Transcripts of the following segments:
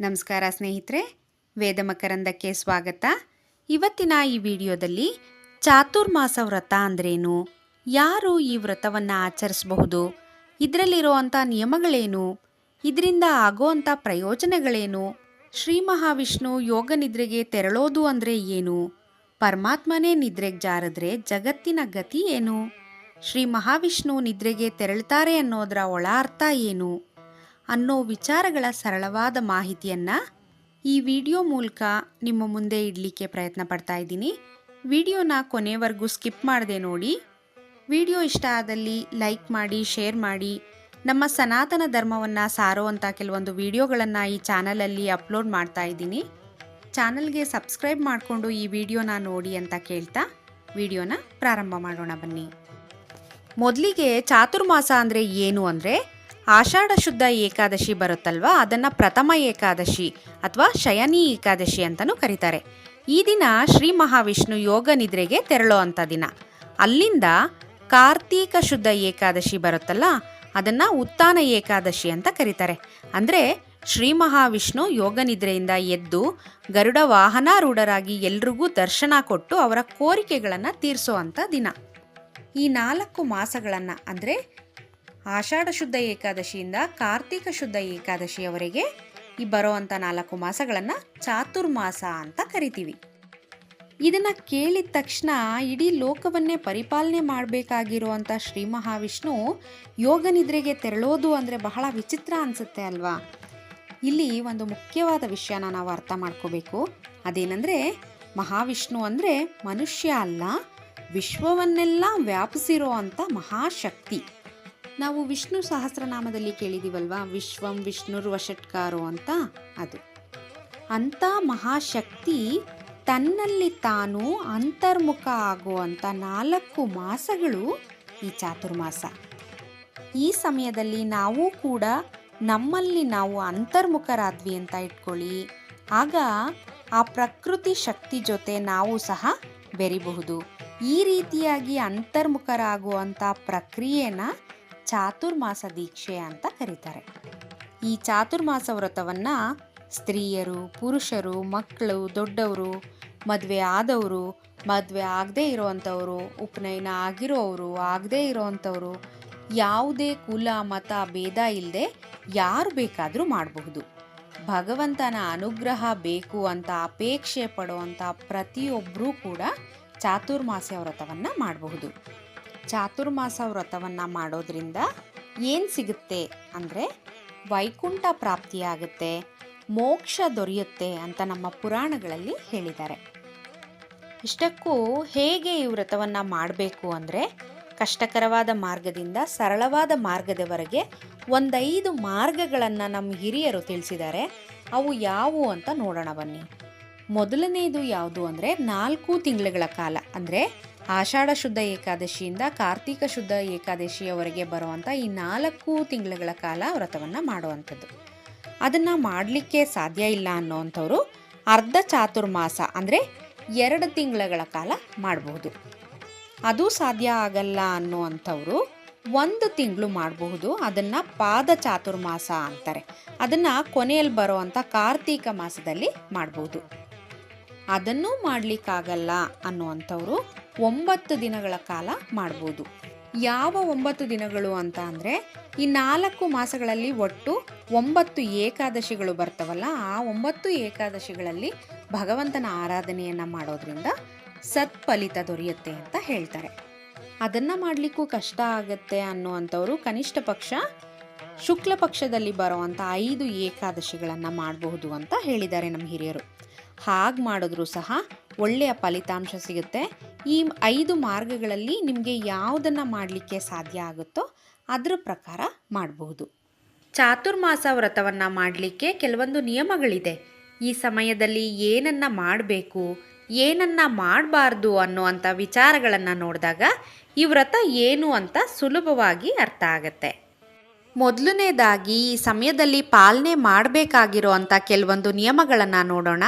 ನಮಸ್ಕಾರ ಸ್ನೇಹಿತರೆ ವೇದಮಕರಂದಕ್ಕೆ ಸ್ವಾಗತ. ಇವತ್ತಿನ ಈ ವಿಡಿಯೋದಲ್ಲಿ ಚಾತುರ್ಮಾಸ ವ್ರತ ಅಂದ್ರೇನು? ಯಾರು ಈ ವ್ರತವನ್ನು ಆಚರಿಸಬಹುದು? ಇದರಲ್ಲಿರುವಂಥ ನಿಯಮಗಳೇನು? ಇದರಿಂದ ಆಗೋವಂಥ ಪ್ರಯೋಜನಗಳೇನು? ಶ್ರೀ ಮಹಾವಿಷ್ಣು ಯೋಗ ನಿದ್ರೆಗೆ ತೆರಳೋದು ಅಂದರೆ ಏನು? ಪರಮಾತ್ಮನೇ ನಿದ್ರೆಗೆ ಜಾರಿದ್ರೆ ಜಗತ್ತಿನ ಗತಿ ಏನು? ಶ್ರೀ ಮಹಾವಿಷ್ಣು ನಿದ್ರೆಗೆ ತೆರಳ್ತಾರೆ ಅನ್ನೋದರ ಒಳ ಅರ್ಥ ಏನು? ಅನ್ನೋ ವಿಚಾರಗಳ ಸರಳವಾದ ಮಾಹಿತಿಯನ್ನು ಈ ವಿಡಿಯೋ ಮೂಲಕ ನಿಮ್ಮ ಮುಂದೆ ಇಡಲಿಕ್ಕೆ ಪ್ರಯತ್ನ ಪಡ್ತಾ ಇದ್ದೀನಿ. ವಿಡಿಯೋನ ಕೊನೆವರೆಗೂ ಸ್ಕಿಪ್ ಮಾಡದೆ ನೋಡಿ. ವಿಡಿಯೋ ಇಷ್ಟ ಆದಲ್ಲಿ ಲೈಕ್ ಮಾಡಿ, ಶೇರ್ ಮಾಡಿ. ನಮ್ಮ ಸನಾತನ ಧರ್ಮವನ್ನು ಸಾರುವಂಥ ಕೆಲವೊಂದು ವಿಡಿಯೋಗಳನ್ನು ಈ ಚಾನಲಲ್ಲಿ ಅಪ್ಲೋಡ್ ಮಾಡ್ತಾ ಇದ್ದೀನಿ. ಚಾನಲ್ಗೆ ಸಬ್ಸ್ಕ್ರೈಬ್ ಮಾಡಿಕೊಂಡು ಈ ವಿಡಿಯೋನ ನೋಡಿ ಅಂತ ಕೇಳ್ತಾ ವಿಡಿಯೋನ ಪ್ರಾರಂಭ ಮಾಡೋಣ ಬನ್ನಿ. ಮೊದಲಿಗೆ ಚಾತುರ್ಮಾಸ ಅಂದರೆ ಏನು ಅಂದರೆ ಆಷಾಢ ಶುದ್ಧ ಏಕಾದಶಿ ಬರುತ್ತಲ್ವಾ? ಅದನ್ನು ಪ್ರಥಮ ಏಕಾದಶಿ ಅಥವಾ ಶಯನಿ ಏಕಾದಶಿ ಅಂತಲೂ ಕರೀತಾರೆ. ಈ ದಿನ ಶ್ರೀ ಮಹಾವಿಷ್ಣು ಯೋಗ ನಿದ್ರೆಗೆ ತೆರಳೋ ಅಂಥ ದಿನ. ಅಲ್ಲಿಂದ ಕಾರ್ತೀಕ ಶುದ್ಧ ಏಕಾದಶಿ ಬರುತ್ತಲ್ಲ, ಅದನ್ನು ಉತ್ಥಾನ ಏಕಾದಶಿ ಅಂತ ಕರೀತಾರೆ. ಅಂದರೆ ಶ್ರೀ ಮಹಾವಿಷ್ಣು ಯೋಗ ನಿದ್ರೆಯಿಂದ ಎದ್ದು ಗರುಡ ವಾಹನಾರೂಢರಾಗಿ ಎಲ್ರಿಗೂ ದರ್ಶನ ಕೊಟ್ಟು ಅವರ ಕೋರಿಕೆಗಳನ್ನು ತೀರಿಸೋ ಅಂಥ ದಿನ. ಈ ನಾಲ್ಕು ಮಾಸಗಳನ್ನು ಅಂದರೆ ಆಷಾಢ ಶುದ್ಧ ಏಕಾದಶಿಯಿಂದ ಕಾರ್ತಿಕ ಶುದ್ಧ ಏಕಾದಶಿಯವರೆಗೆ ಈ ಬರೋವಂಥ ನಾಲ್ಕು ಮಾಸಗಳನ್ನು ಚಾತುರ್ಮಾಸ ಅಂತ ಕರಿತೀವಿ. ಇದನ್ನು ಕೇಳಿದ ತಕ್ಷಣ ಇಡೀ ಲೋಕವನ್ನೇ ಪರಿಪಾಲನೆ ಮಾಡಬೇಕಾಗಿರುವಂಥ ಶ್ರೀ ಮಹಾವಿಷ್ಣು ಯೋಗ ನಿದ್ರೆಗೆ ತೆರಳೋದು ಅಂದರೆ ಬಹಳ ವಿಚಿತ್ರ ಅನಿಸುತ್ತೆ ಅಲ್ವಾ? ಇಲ್ಲಿ ಒಂದು ಮುಖ್ಯವಾದ ವಿಷಯನ ನಾವು ಅರ್ಥ ಮಾಡ್ಕೋಬೇಕು. ಅದೇನೆಂದರೆ ಮಹಾವಿಷ್ಣು ಅಂದರೆ ಮನುಷ್ಯ ಅಲ್ಲ, ವಿಶ್ವವನ್ನೆಲ್ಲ ವ್ಯಾಪಿಸಿರೋ ಅಂಥ ಮಹಾಶಕ್ತಿ. ನಾವು ವಿಷ್ಣು ಸಹಸ್ರನಾಮದಲ್ಲಿ ಕೇಳಿದೀವಲ್ವಾ? ವಿಶ್ವಂ ವಿಷ್ಣುರ್ ವಷಟ್ಕಾರೋ ಅಂತ? ಅದು. ಅಂಥ ಮಹಾಶಕ್ತಿ ತನ್ನಲ್ಲಿ ತಾನು ಅಂತರ್ಮುಖ ಆಗುವಂಥ ನಾಲ್ಕು ಮಾಸಗಳು ಈ ಚಾತುರ್ಮಾಸ. ಈ ಸಮಯದಲ್ಲಿ ನಾವು ಕೂಡ ನಮ್ಮಲ್ಲಿ ನಾವು ಅಂತರ್ಮುಖರಾದ್ವಿ ಅಂತ ಇಟ್ಕೊಳ್ಳಿ. ಆಗ ಆ ಪ್ರಕೃತಿ ಶಕ್ತಿ ಜೊತೆ ನಾವು ಸಹ ಬೆರಿಬಹುದು. ಈ ರೀತಿಯಾಗಿ ಅಂತರ್ಮುಖರಾಗುವಂಥ ಪ್ರಕ್ರಿಯೆನ ಚಾತುರ್ಮಾಸ ದೀಕ್ಷೆ ಅಂತ ಕರೀತಾರೆ. ಈ ಚಾತುರ್ಮಾಸ ವ್ರತವನ್ನು ಸ್ತ್ರೀಯರು, ಪುರುಷರು, ಮಕ್ಕಳು, ದೊಡ್ಡವರು, ಮದುವೆ ಆದವರು, ಮದುವೆ ಆಗದೇ ಇರೋವಂಥವರು ಉಪನಯನ ಆಗಿರೋವರು, ಆಗದೇ ಇರೋವಂಥವರು ಯಾವುದೇ ಕುಲ, ಮತ, ಭೇದ ಇಲ್ಲದೆ ಯಾರು ಬೇಕಾದರೂ ಮಾಡಬಹುದು. ಭಗವಂತನ ಅನುಗ್ರಹ ಬೇಕು ಅಂತ ಅಪೇಕ್ಷೆ ಪಡುವಂಥ ಪ್ರತಿಯೊಬ್ಬರೂ ಕೂಡ ಚಾತುರ್ಮಾಸ ವ್ರತವನ್ನು ಮಾಡಬಹುದು. ಚಾತುರ್ಮಾಸ ವ್ರತವನ್ನು ಮಾಡೋದ್ರಿಂದ ಏನು ಸಿಗುತ್ತೆ ಅಂದರೆ ವೈಕುಂಠ ಪ್ರಾಪ್ತಿಯಾಗುತ್ತೆ, ಮೋಕ್ಷ ದೊರೆಯುತ್ತೆ ಅಂತ ನಮ್ಮ ಪುರಾಣಗಳಲ್ಲಿ ಹೇಳಿದ್ದಾರೆ. ಇಷ್ಟಕ್ಕೂ ಹೇಗೆ ಈ ವ್ರತವನ್ನು ಮಾಡಬೇಕು ಅಂದರೆ ಕಷ್ಟಕರವಾದ ಮಾರ್ಗದಿಂದ ಸರಳವಾದ ಮಾರ್ಗದವರೆಗೆ ಒಂದೈದು ಮಾರ್ಗಗಳನ್ನು ನಮ್ಮ ಹಿರಿಯರು ತಿಳಿಸಿದ್ದಾರೆ. ಅವು ಯಾವುವು ಅಂತ ನೋಡೋಣ ಬನ್ನಿ. ಮೊದಲನೇದು ಯಾವುದು ಅಂದರೆ ನಾಲ್ಕು ತಿಂಗಳುಗಳ ಕಾಲ. ಅಂದರೆ ಆಷಾಢ ಶುದ್ಧ ಏಕಾದಶಿಯಿಂದ ಕಾರ್ತೀಕ ಶುದ್ಧ ಏಕಾದಶಿಯವರೆಗೆ ಬರುವಂಥ ಈ ನಾಲ್ಕು ತಿಂಗಳುಗಳ ಕಾಲ ವ್ರತವನ್ನು ಮಾಡುವಂಥದ್ದು. ಅದನ್ನು ಮಾಡಲಿಕ್ಕೆ ಸಾಧ್ಯ ಇಲ್ಲ ಅನ್ನೋವಂಥವ್ರು ಅರ್ಧ ಚಾತುರ್ಮಾಸ ಅಂದರೆ ಎರಡು ತಿಂಗಳುಗಳ ಕಾಲ ಮಾಡಬಹುದು. ಅದು ಸಾಧ್ಯ ಆಗಲ್ಲ ಅನ್ನುವಂಥವ್ರು ಒಂದು ತಿಂಗಳು ಮಾಡಬಹುದು. ಅದನ್ನು ಪಾದ ಚಾತುರ್ಮಾಸ ಅಂತಾರೆ. ಅದನ್ನು ಕೊನೆಯಲ್ಲಿ ಬರುವಂಥ ಕಾರ್ತೀಕ ಮಾಸದಲ್ಲಿ ಮಾಡಬಹುದು. ಅದನ್ನೂ ಮಾಡಲಿಕ್ಕಾಗಲ್ಲ ಅನ್ನುವಂಥವ್ರು ಒಂಬತ್ತು ದಿನಗಳ ಕಾಲ ಮಾಡ್ಬೋದು. ಯಾವ ಒಂಬತ್ತು ದಿನಗಳು ಅಂತ ಅಂದರೆ, ಈ ನಾಲ್ಕು ಮಾಸಗಳಲ್ಲಿ ಒಟ್ಟು ಒಂಬತ್ತು ಏಕಾದಶಿಗಳು ಬರ್ತವಲ್ಲ, ಆ ಒಂಬತ್ತು ಏಕಾದಶಿಗಳಲ್ಲಿ ಭಗವಂತನ ಆರಾಧನೆಯನ್ನು ಮಾಡೋದ್ರಿಂದ ಸತ್ಫಲಿತ ದೊರೆಯುತ್ತೆ ಅಂತ ಹೇಳ್ತಾರೆ. ಅದನ್ನು ಮಾಡಲಿಕ್ಕೂ ಕಷ್ಟ ಆಗುತ್ತೆ ಅನ್ನುವಂಥವರು ಕನಿಷ್ಠ ಪಕ್ಷ ಶುಕ್ಲ ಪಕ್ಷದಲ್ಲಿ ಬರುವಂಥ ಐದು ಏಕಾದಶಿಗಳನ್ನು ಮಾಡಬಹುದು ಅಂತ ಹೇಳಿದ್ದಾರೆ ನಮ್ಮ ಹಿರಿಯರು. ಹಾಗೆ ಮಾಡಿದ್ರೂ ಸಹ ಒಳ್ಳೆಯ ಫಲಿತಾಂಶ ಸಿಗುತ್ತೆ. ಈ ಐದು ಮಾರ್ಗಗಳಲ್ಲಿ ನಿಮಗೆ ಯಾವುದನ್ನು ಮಾಡಲಿಕ್ಕೆ ಸಾಧ್ಯ ಆಗುತ್ತೋ ಅದರ ಪ್ರಕಾರ ಮಾಡಬಹುದು ಚಾತುರ್ಮಾಸ ವ್ರತವನ್ನು ಮಾಡಲಿಕ್ಕೆ ಕೆಲವೊಂದು ನಿಯಮಗಳಿದೆ. ಈ ಸಮಯದಲ್ಲಿ ಏನನ್ನ ಮಾಡಬೇಕು, ಏನನ್ನ ಮಾಡಬಾರ್ದು ಅನ್ನುವಂಥ ವಿಚಾರಗಳನ್ನು ನೋಡಿದಾಗ ಈ ವ್ರತ ಏನು ಅಂತ ಸುಲಭವಾಗಿ ಅರ್ಥ ಆಗುತ್ತೆ. ಮೊದಲನೇದಾಗಿ ಈ ಸಮಯದಲ್ಲಿ ಪಾಲನೆ ಮಾಡಬೇಕಾಗಿರೋ ಅಂಥ ಕೆಲವೊಂದು ನಿಯಮಗಳನ್ನು ನೋಡೋಣ.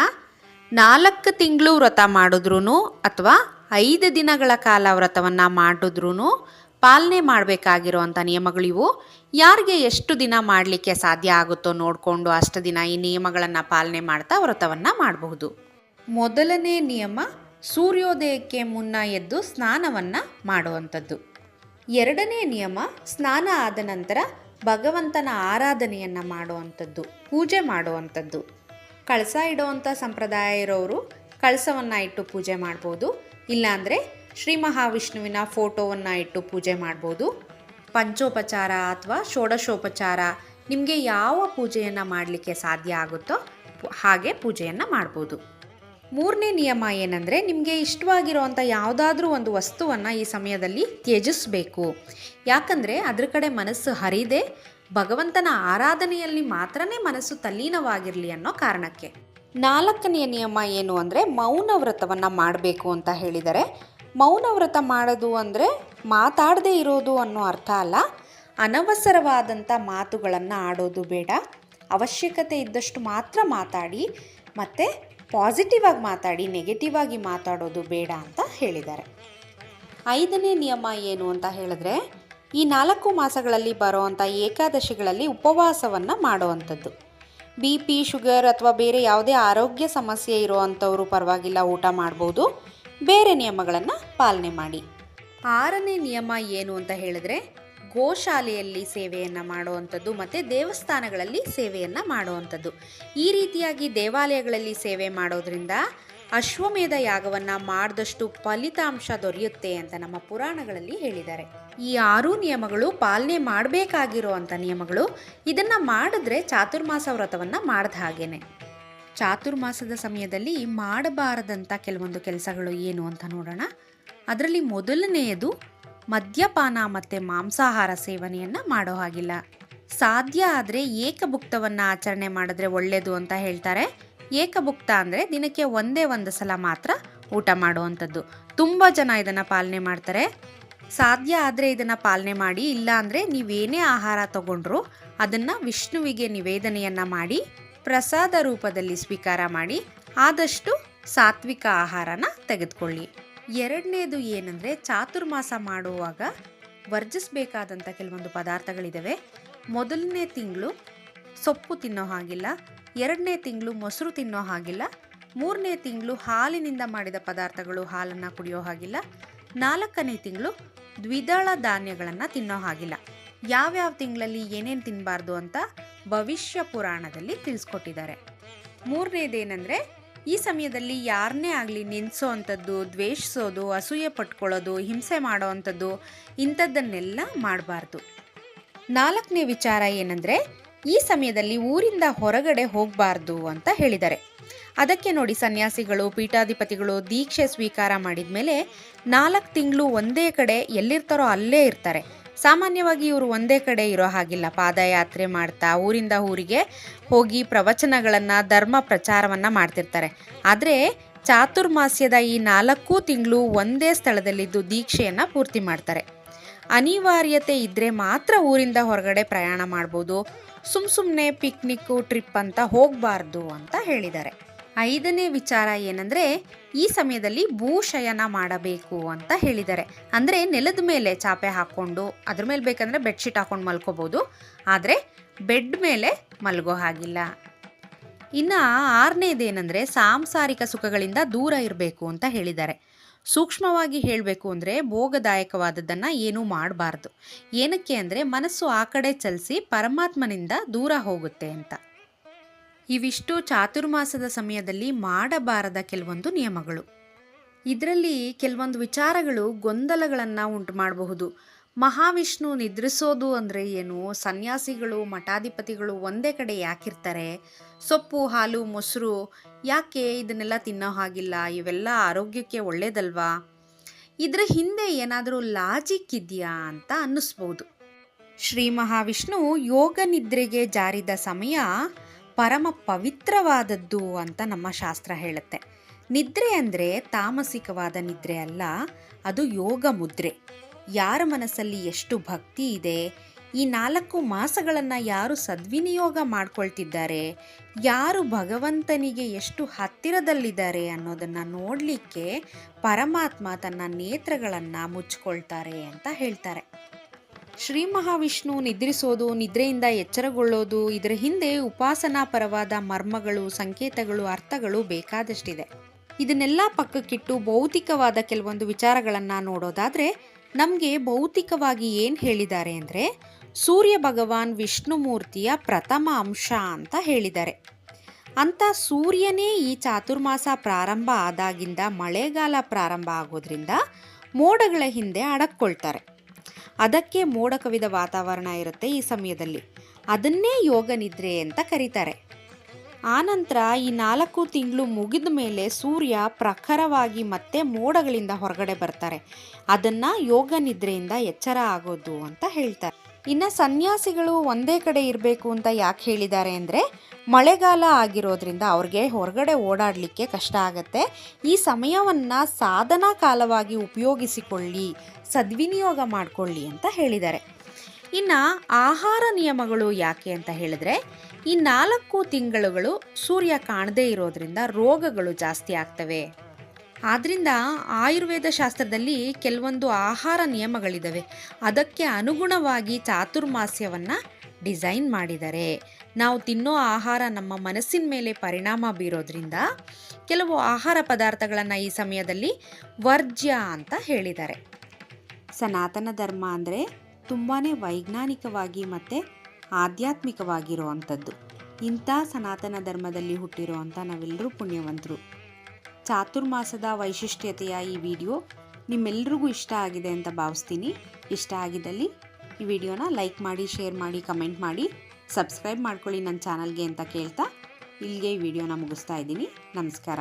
ನಾಲ್ಕು ತಿಂಗಳು ವ್ರತ ಮಾಡಿದ್ರೂ ಅಥವಾ ಐದು ದಿನಗಳ ಕಾಲ ವ್ರತವನ್ನು ಮಾಡಿದ್ರೂ ಪಾಲನೆ ಮಾಡಬೇಕಾಗಿರುವಂಥ ನಿಯಮಗಳಿವು ಯಾರಿಗೆ ಎಷ್ಟು ದಿನ ಮಾಡಲಿಕ್ಕೆ ಸಾಧ್ಯ ಆಗುತ್ತೋ ನೋಡಿಕೊಂಡು ಅಷ್ಟು ದಿನ ಈ ನಿಯಮಗಳನ್ನು ಪಾಲನೆ ಮಾಡ್ತಾ ವ್ರತವನ್ನು ಮಾಡಬಹುದು. ಮೊದಲನೇ ನಿಯಮ, ಸೂರ್ಯೋದಯಕ್ಕೆ ಮುನ್ನ ಎದ್ದು ಸ್ನಾನವನ್ನು ಮಾಡುವಂಥದ್ದು. ಎರಡನೇ ನಿಯಮ, ಸ್ನಾನ ಆದ ನಂತರ ಭಗವಂತನ ಆರಾಧನೆಯನ್ನು ಮಾಡುವಂಥದ್ದು, ಪೂಜೆ ಮಾಡುವಂಥದ್ದು. ಕಳಸ ಇಡೋವಂಥ ಸಂಪ್ರದಾಯ ಇರೋರು ಕಳಸವನ್ನು ಇಟ್ಟು ಪೂಜೆ ಮಾಡ್ಬೋದು. ಇಲ್ಲಾಂದರೆ ಶ್ರೀ ಮಹಾವಿಷ್ಣುವಿನ ಫೋಟೋವನ್ನು ಇಟ್ಟು ಪೂಜೆ ಮಾಡ್ಬೋದು. ಪಂಚೋಪಚಾರ ಅಥವಾ ಷೋಡಶೋಪಚಾರ ನಿಮಗೆ ಯಾವ ಪೂಜೆಯನ್ನು ಮಾಡಲಿಕ್ಕೆ ಸಾಧ್ಯ ಆಗುತ್ತೋ ಹಾಗೆ ಪೂಜೆಯನ್ನು ಮಾಡ್ಬೋದು. ಮೂರನೇ ನಿಯಮ ಏನಂದರೆ ನಿಮಗೆ ಇಷ್ಟವಾಗಿರುವಂಥ ಯಾವುದಾದ್ರೂ ಒಂದು ವಸ್ತುವನ್ನು ಈ ಸಮಯದಲ್ಲಿ ತ್ಯಜಿಸಬೇಕು. ಯಾಕಂದರೆ ಅದ್ರ ಕಡೆ ಮನಸ್ಸು ಹರಿದೆ ಭಗವಂತನ ಆರಾಧನೆಯಲ್ಲಿ ಮಾತ್ರನೇ ಮನಸ್ಸು ತಲ್ಲೀನವಾಗಿರಲಿ ಅನ್ನೋ ಕಾರಣಕ್ಕೆ. ನಾಲ್ಕನೆಯ ನಿಯಮ ಏನು ಅಂದರೆ ಮೌನ ವ್ರತವನ್ನು ಮಾಡಬೇಕು ಅಂತ ಹೇಳಿದರೆ. ಮೌನ ವ್ರತ ಮಾಡೋದು ಅಂದರೆ ಮಾತಾಡದೇ ಇರೋದು ಅನ್ನೋ ಅರ್ಥ ಅಲ್ಲ. ಅನವಸರವಾದಂಥ ಮಾತುಗಳನ್ನು ಆಡೋದು ಬೇಡ. ಅವಶ್ಯಕತೆ ಇದ್ದಷ್ಟು ಮಾತ್ರ ಮಾತಾಡಿ ಮತ್ತು ಪಾಸಿಟಿವ್ ಆಗಿ ಮಾತಾಡಿ ನೆಗೆಟಿವ್ ಆಗಿ ಮಾತಾಡೋದು ಬೇಡ ಅಂತ ಹೇಳಿದ್ದಾರೆ ಐದನೇ ನಿಯಮ ಏನು ಅಂತ ಹೇಳಿದ್ರೆ ಈ ನಾಲ್ಕು ಮಾಸಗಳಲ್ಲಿ ಬರುವಂಥ ಏಕಾದಶಿಗಳಲ್ಲಿ ಉಪವಾಸವನ್ನು ಮಾಡುವಂಥದ್ದು. ಬಿ ಪಿ ಶುಗರ್ ಅಥವಾ ಬೇರೆ ಯಾವುದೇ ಆರೋಗ್ಯ ಸಮಸ್ಯೆ ಇರುವಂಥವರು ಪರವಾಗಿಲ್ಲ ಊಟ ಮಾಡ್ಬೋದು. ಬೇರೆ ನಿಯಮಗಳನ್ನು ಪಾಲನೆ ಮಾಡಿ. ಆರನೇ ನಿಯಮ ಏನು ಅಂತ ಹೇಳಿದ್ರೆ ಗೋಶಾಲೆಯಲ್ಲಿ ಸೇವೆಯನ್ನು ಮಾಡುವಂಥದ್ದು ಮತ್ತು ದೇವಸ್ಥಾನಗಳಲ್ಲಿ ಸೇವೆಯನ್ನು ಮಾಡುವಂಥದ್ದು. ಈ ರೀತಿಯಾಗಿ ದೇವಾಲಯಗಳಲ್ಲಿ ಸೇವೆ ಮಾಡೋದ್ರಿಂದ ಅಶ್ವಮೇಧ ಯಾಗವನ್ನು ಮಾಡಿದಷ್ಟು ಫಲಿತಾಂಶ ದೊರೆಯುತ್ತೆ ಅಂತ ನಮ್ಮ ಪುರಾಣಗಳಲ್ಲಿ ಹೇಳಿದ್ದಾರೆ. ಈ ಆರು ನಿಯಮಗಳು ಪಾಲನೆ ಮಾಡಬೇಕಾಗಿರುವಂಥ ನಿಯಮಗಳು, ಇದನ್ನು ಮಾಡಿದ್ರೆ ಚಾತುರ್ಮಾಸ ವ್ರತವನ್ನು ಮಾಡಿದ ಹಾಗೇನೆ. ಚಾತುರ್ಮಾಸದ ಸಮಯದಲ್ಲಿ ಮಾಡಬಾರದಂಥ ಕೆಲವೊಂದು ಕೆಲಸಗಳು ಏನು ಅಂತ ನೋಡೋಣ. ಅದರಲ್ಲಿ ಮೊದಲನೆಯದು ಮದ್ಯಪಾನ ಮತ್ತು ಮಾಂಸಾಹಾರ ಸೇವನೆಯನ್ನು ಮಾಡೋ ಹಾಗಿಲ್ಲ. ಸಾಧ್ಯ ಆದರೆ ಏಕಭುಕ್ತವನ್ನು ಆಚರಣೆ ಮಾಡಿದ್ರೆ ಒಳ್ಳೆಯದು ಅಂತ ಹೇಳ್ತಾರೆ. ಏಕಭುಕ್ತ ಅಂದರೆ ದಿನಕ್ಕೆ ಒಂದೇ ಒಂದು ಸಲ ಮಾತ್ರ ಊಟ ಮಾಡುವಂಥದ್ದು. ತುಂಬ ಜನ ಇದನ್ನು ಪಾಲನೆ ಮಾಡ್ತಾರೆ. ಸಾಧ್ಯ ಆದರೆ ಇದನ್ನು ಪಾಲನೆ ಮಾಡಿ, ಇಲ್ಲ ಅಂದರೆ ನೀವೇನೇ ಆಹಾರ ತಗೊಂಡ್ರು ಅದನ್ನು ವಿಷ್ಣುವಿಗೆ ನಿವೇದನೆಯನ್ನು ಮಾಡಿ, ಪ್ರಸಾದ ರೂಪದಲ್ಲಿ ಸ್ವೀಕಾರ ಮಾಡಿ, ಆದಷ್ಟು ಸಾತ್ವಿಕ ಆಹಾರನ ತೆಗೆದುಕೊಳ್ಳಿ. ಎರಡನೇದು ಏನಂದರೆ ಚಾತುರ್ಮಾಸ ಮಾಡುವಾಗ ವರ್ಜಿಸಬೇಕಾದಂಥ ಕೆಲವೊಂದು ಪದಾರ್ಥಗಳಿದ್ದಾವೆ ಮೊದಲನೇ ತಿಂಗಳು ಸೊಪ್ಪು ತಿನ್ನೋ ಹಾಗಿಲ್ಲ. ಎರಡನೇ ತಿಂಗಳು ಮೊಸರು ತಿನ್ನೋ ಹಾಗಿಲ್ಲ. ಮೂರನೇ ತಿಂಗಳು ಹಾಲಿನಿಂದ ಮಾಡಿದ ಪದಾರ್ಥಗಳು ಹಾಲನ್ನು ಕುಡಿಯೋ ಹಾಗಿಲ್ಲ. ನಾಲ್ಕನೇ ತಿಂಗಳು ದ್ವಿದಳ ಧಾನ್ಯಗಳನ್ನು ತಿನ್ನೋ ಹಾಗಿಲ್ಲ. ಯಾವ್ಯಾವ ತಿಂಗಳಲ್ಲಿ ಏನೇನು ತಿನ್ನಬಾರ್ದು ಅಂತ ಭವಿಷ್ಯ ಪುರಾಣದಲ್ಲಿ ತಿಳಿಸ್ಕೊಟ್ಟಿದ್ದಾರೆ. ಮೂರನೇದೇನೆಂದರೆ, ಈ ಸಮಯದಲ್ಲಿ ಯಾರನ್ನೇ ಆಗಲಿ ನೆನೆಸೋ ಅಂಥದ್ದು ದ್ವೇಷಿಸೋದು, ಅಸೂಯೆ ಪಟ್ಕೊಳ್ಳೋದು, ಹಿಂಸೆ ಮಾಡೋ ಅಂಥದ್ದು ಇಂಥದ್ದನ್ನೆಲ್ಲ ಮಾಡಬಾರ್ದು. ನಾಲ್ಕನೇ ವಿಚಾರ ಏನಂದರೆ ಈ ಸಮಯದಲ್ಲಿ ಊರಿಂದ ಹೊರಗಡೆ ಹೋಗಬಾರ್ದು ಅಂತ ಹೇಳಿದ್ದಾರೆ. ಅದಕ್ಕೆ ನೋಡಿ ಸನ್ಯಾಸಿಗಳು, ಪೀಠಾಧಿಪತಿಗಳು ದೀಕ್ಷೆ ಸ್ವೀಕಾರ ಮಾಡಿದ ಮೇಲೆ ನಾಲ್ಕು ತಿಂಗಳು ಒಂದೇ ಕಡೆ ಎಲ್ಲಿರ್ತಾರೋ ಅಲ್ಲೇ ಇರ್ತಾರೆ. ಸಾಮಾನ್ಯವಾಗಿ ಇವರು ಒಂದೇ ಕಡೆ ಇರೋ ಹಾಗಿಲ್ಲ. ಪಾದಯಾತ್ರೆ ಮಾಡ್ತಾ ಊರಿಂದ ಊರಿಗೆ ಹೋಗಿ ಪ್ರವಚನಗಳನ್ನು, ಧರ್ಮ ಪ್ರಚಾರವನ್ನು ಮಾಡ್ತಿರ್ತಾರೆ. ಆದರೆ ಚಾತುರ್ಮಾಸ್ಯದ ಈ ನಾಲ್ಕು ತಿಂಗಳು ಒಂದೇ ಸ್ಥಳದಲ್ಲಿದ್ದು ದೀಕ್ಷೆಯನ್ನು ಪೂರ್ತಿ ಮಾಡ್ತಾರೆ. ಅನಿವಾರ್ಯತೆ ಇದ್ದರೆ ಮಾತ್ರ ಊರಿಂದ ಹೊರಗಡೆ ಪ್ರಯಾಣ ಮಾಡ್ಬೋದು. ಸುಮ್ಮ ಸುಮ್ಮನೆ ಪಿಕ್ನಿಕ್ಕು, ಟ್ರಿಪ್ ಅಂತ ಹೋಗಬಾರ್ದು ಅಂತ ಹೇಳಿದ್ದಾರೆ. ಐದನೇ ವಿಚಾರ ಏನಂದರೆ, ಈ ಸಮಯದಲ್ಲಿ ಭೂಶಯನ ಮಾಡಬೇಕು ಅಂತ ಹೇಳಿದ್ದಾರೆ. ಅಂದರೆ ನೆಲದ ಮೇಲೆ ಚಾಪೆ ಹಾಕ್ಕೊಂಡು, ಅದ್ರ ಮೇಲೆ ಬೇಕಂದರೆ ಬೆಡ್ಶೀಟ್ ಹಾಕ್ಕೊಂಡು ಮಲ್ಕೋಬೋದು. ಆದರೆ ಬೆಡ್ ಮೇಲೆ ಮಲಗೋ ಹಾಗಿಲ್ಲ. ಇನ್ನು ಆರನೇದೇನೆಂದರೆ ಸಾಂಸಾರಿಕ ಸುಖಗಳಿಂದ ದೂರ ಇರಬೇಕು ಅಂತ ಹೇಳಿದ್ದಾರೆ. ಸೂಕ್ಷ್ಮವಾಗಿ ಹೇಳಬೇಕು ಅಂದರೆ ಭೋಗದಾಯಕವಾದದ್ದನ್ನು ಏನೂ ಮಾಡಬಾರ್ದು. ಏನಕ್ಕೆ ಅಂದರೆ ಮನಸ್ಸು ಆ ಕಡೆ ಚಲಿಸಿ ಪರಮಾತ್ಮನಿಂದ ದೂರ ಹೋಗುತ್ತೆ ಅಂತ. ಇವಿಷ್ಟು ಚಾತುರ್ಮಾಸದ ಸಮಯದಲ್ಲಿ ಮಾಡಬಾರದ ಕೆಲವೊಂದು ನಿಯಮಗಳು. ಇದರಲ್ಲಿ ಕೆಲವೊಂದು ವಿಚಾರಗಳು ಗೊಂದಲಗಳನ್ನು ಉಂಟು ಮಾಡಬಹುದು. ಮಹಾವಿಷ್ಣು ನಿದ್ರಿಸೋದು ಅಂದರೆ ಏನು? ಸನ್ಯಾಸಿಗಳು, ಮಠಾಧಿಪತಿಗಳು ಒಂದೇ ಕಡೆ ಯಾಕಿರ್ತಾರೆ? ಸೊಪ್ಪು, ಹಾಲು, ಮೊಸರು ಯಾಕೆ ಇದನ್ನೆಲ್ಲ ತಿನ್ನೋ ಹಾಗಿಲ್ಲ? ಇವೆಲ್ಲ ಆರೋಗ್ಯಕ್ಕೆ ಒಳ್ಳೇದಲ್ವಾ? ಇದರ ಹಿಂದೆ ಏನಾದರೂ ಲಾಜಿಕ್ ಇದೆಯಾ ಅಂತ ಅನ್ನಿಸ್ಬೋದು. ಶ್ರೀ ಮಹಾವಿಷ್ಣು ಯೋಗ ನಿದ್ರೆಗೆ ಜಾರಿದ ಸಮಯ ಪರಮ ಪವಿತ್ರವಾದದ್ದು ಅಂತ ನಮ್ಮ ಶಾಸ್ತ್ರ ಹೇಳುತ್ತೆ. ನಿದ್ರೆ ಅಂದರೆ ತಾಮಸಿಕವಾದ ನಿದ್ರೆ ಅಲ್ಲ, ಅದು ಯೋಗ ಮುದ್ರೆ. ಯಾರ ಮನಸ್ಸಲ್ಲಿ ಎಷ್ಟು ಭಕ್ತಿ ಇದೆ, ಈ ನಾಲ್ಕು ಮಾಸಗಳನ್ನು ಯಾರು ಸದ್ವಿನಿಯೋಗ ಮಾಡ್ಕೊಳ್ತಿದ್ದಾರೆ, ಯಾರು ಭಗವಂತನಿಗೆ ಎಷ್ಟು ಹತ್ತಿರದಲ್ಲಿದ್ದಾರೆ ಅನ್ನೋದನ್ನು ನೋಡಲಿಕ್ಕೆ ಪರಮಾತ್ಮ ತನ್ನ ನೇತ್ರಗಳನ್ನು ಮುಚ್ಕೊಳ್ತಾರೆ ಅಂತ ಹೇಳ್ತಾರೆ. ಶ್ರೀ ಮಹಾವಿಷ್ಣು ನಿದ್ರಿಸೋದು, ನಿದ್ರೆಯಿಂದ ಎಚ್ಚರಗೊಳ್ಳೋದು, ಇದರ ಹಿಂದೆ ಉಪಾಸನಾ ಪರವಾದ ಮರ್ಮಗಳು, ಸಂಕೇತಗಳು, ಅರ್ಥಗಳು ಬೇಕಾದಷ್ಟಿದೆ. ಇದನ್ನೆಲ್ಲ ಪಕ್ಕಕ್ಕಿಟ್ಟು ಭೌತಿಕವಾದ ಕೆಲವೊಂದು ವಿಚಾರಗಳನ್ನು ನೋಡೋದಾದರೆ ನಮಗೆ ಭೌತಿಕವಾಗಿ ಏನು ಹೇಳಿದ್ದಾರೆ ಅಂದರೆ ಸೂರ್ಯ ಭಗವಾನ್ ವಿಷ್ಣುಮೂರ್ತಿಯ ಪ್ರಥಮ ಅಂಶ ಅಂತ ಹೇಳಿದ್ದಾರೆ. ಅಂಥ ಸೂರ್ಯನೇ ಈ ಚಾತುರ್ಮಾಸ ಪ್ರಾರಂಭ ಆದಾಗಿಂದ ಮಳೆಗಾಲ ಪ್ರಾರಂಭ ಆಗೋದ್ರಿಂದ ಮೋಡಗಳ ಹಿಂದೆ ಅಡಕ್ಕೊಳ್ತಾರೆ. ಅದಕ್ಕೆ ಮೋಡ ಕವಿದ ವಾತಾವರಣ ಇರುತ್ತೆ ಈ ಸಮಯದಲ್ಲಿ. ಅದನ್ನೇ ಯೋಗ ನಿದ್ರೆ ಅಂತ ಕರೀತಾರೆ. ಆನಂತರ ಈ ನಾಲ್ಕು ತಿಂಗಳು ಮುಗಿದ ಮೇಲೆ ಸೂರ್ಯ ಪ್ರಖರವಾಗಿ ಮತ್ತೆ ಮೋಡಗಳಿಂದ ಹೊರಗಡೆ ಬರ್ತಾರೆ. ಅದನ್ನು ಯೋಗ ನಿದ್ರೆಯಿಂದ ಎಚ್ಚರ ಆಗೋದು ಅಂತ ಹೇಳ್ತಾರೆ. ಇನ್ನು ಸನ್ಯಾಸಿಗಳು ಒಂದೇ ಕಡೆ ಇರಬೇಕು ಅಂತ ಯಾಕೆ ಹೇಳಿದ್ದಾರೆ ಅಂದರೆ, ಮಳೆಗಾಲ ಆಗಿರೋದ್ರಿಂದ ಅವ್ರಿಗೆ ಹೊರಗಡೆ ಓಡಾಡಲಿಕ್ಕೆ ಕಷ್ಟ ಆಗುತ್ತೆ. ಈ ಸಮಯವನ್ನು ಸಾಧನಾ ಕಾಲವಾಗಿ ಉಪಯೋಗಿಸಿಕೊಳ್ಳಿ, ಸದ್ವಿನಿಯೋಗ ಮಾಡಿಕೊಳ್ಳಿ ಅಂತ ಹೇಳಿದ್ದಾರೆ. ಇನ್ನು ಆಹಾರ ನಿಯಮಗಳು ಯಾಕೆ ಅಂತ ಹೇಳಿದ್ರೆ ಈ ನಾಲ್ಕು ತಿಂಗಳುಗಳು ಸೂರ್ಯ ಕಾಣದೇ ಇರೋದ್ರಿಂದ ರೋಗಗಳು ಜಾಸ್ತಿ ಆಗ್ತವೆ. ಆದ್ದರಿಂದ ಆಯುರ್ವೇದ ಶಾಸ್ತ್ರದಲ್ಲಿ ಕೆಲವೊಂದು ಆಹಾರ ನಿಯಮಗಳಿದ್ದಾವೆ ಅದಕ್ಕೆ ಅನುಗುಣವಾಗಿ ಚಾತುರ್ಮಾಸ್ಯವನ್ನು ಡಿಸೈನ್ ಮಾಡಿದ್ದಾರೆ ನಾವು ತಿನ್ನೋ ಆಹಾರ ನಮ್ಮ ಮನಸ್ಸಿನ ಮೇಲೆ ಪರಿಣಾಮ ಬೀರೋದ್ರಿಂದ ಕೆಲವು ಆಹಾರ ಪದಾರ್ಥಗಳನ್ನು ಈ ಸಮಯದಲ್ಲಿ ವರ್ಜ್ಯ ಅಂತ ಹೇಳಿದ್ದಾರೆ. ಸನಾತನ ಧರ್ಮ ಅಂದರೆ ತುಂಬಾ ವೈಜ್ಞಾನಿಕವಾಗಿ ಮತ್ತು ಆಧ್ಯಾತ್ಮಿಕವಾಗಿರೋ ಅಂಥದ್ದು ಇಂಥ ಸನಾತನ ಧರ್ಮದಲ್ಲಿ ಹುಟ್ಟಿರೋ ಅಂಥ ನಾವೆಲ್ಲರೂ ಪುಣ್ಯವಂತರು. ಚಾತುರ್ಮಾಸದ ವೈಶಿಷ್ಟ್ಯತೆಯ ಈ ವಿಡಿಯೋ ನಿಮ್ಮೆಲ್ರಿಗೂ ಇಷ್ಟ ಆಗಿದೆ ಅಂತ ಭಾವಿಸ್ತೀನಿ. ಇಷ್ಟ ಆಗಿದ್ದಲ್ಲಿ ಈ ವಿಡಿಯೋನ ಲೈಕ್ ಮಾಡಿ, ಶೇರ್ ಮಾಡಿ, ಕಮೆಂಟ್ ಮಾಡಿ, ಸಬ್ಸ್ಕ್ರೈಬ್ ಮಾಡ್ಕೊಳ್ಳಿ ನನ್ನ ಚಾನಲ್ಗೆ ಅಂತ ಕೇಳ್ತಾ ಇಲ್ಲಿಗೆ ಈ ವಿಡಿಯೋನ ಮುಗಿಸ್ತಾ ಇದ್ದೀನಿ. ನಮಸ್ಕಾರ.